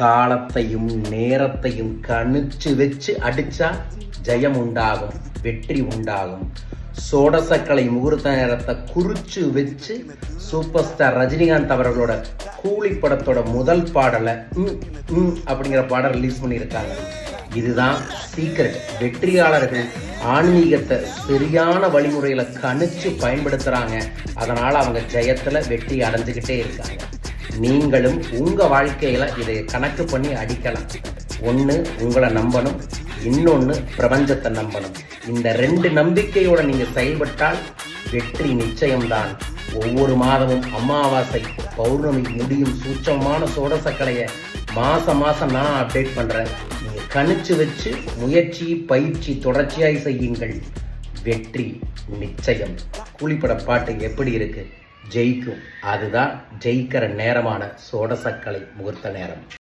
காலத்தையும் நேரத்தையும் கணிச்சு வச்சு அடிச்சா ஜெயம் உண்டாகும் வெற்றி உண்டாகும். சோடசக்கலை முகூர்த்த நேரத்தை குறிச்சு வச்சு சூப்பர் ஸ்டார் ரஜினிகாந்த் அவர்களோட கூலி படத்தோட முதல் பாடலை ம், ம் அப்படிங்கிற பாடல் ரிலீஸ் பண்ணியிருக்காங்க. இதுதான் சீக்ரெட் வெற்றியாளர்கள் ஆன்மீகத்தை சரியான வழிமுறையில கணிச்சு பயன்படுத்துறாங்க. அதனால அவங்க ஜெயத்துல வெற்றி அடைஞ்சுக்கிட்டே இருக்காங்க. நீங்களும் உங்க வாழ்க்கையில இதை கணக்கு பண்ணி அடிக்கலாம். ஒன்று உங்களை நம்பணும் இன்னொன்று பிரபஞ்சத்தை நம்பணும். இந்த ரெண்டு நம்பிக்கையோட நீங்க செயல்பட்டால் வெற்றி நிச்சயம்தான். ஒவ்வொரு மாதமும் அமாவாசை பௌர்ணமி முடியும் சூட்சமான சோடசக்கலையை மாசம் மாசம் நான் அப்டேட் பண்றேன். நீங்க கணிச்சு வச்சு முயற்சி பயிற்சி தொடர்ச்சியாய் செய்யுங்கள். வெற்றி நிச்சயம். கூலிப்பட பாட்டு எப்படி இருக்கு? ஜெயிக்கும். அதுதான் ஜெயிக்கிற நேரமான சோடசக்கலை முகூர்த்த நேரம்.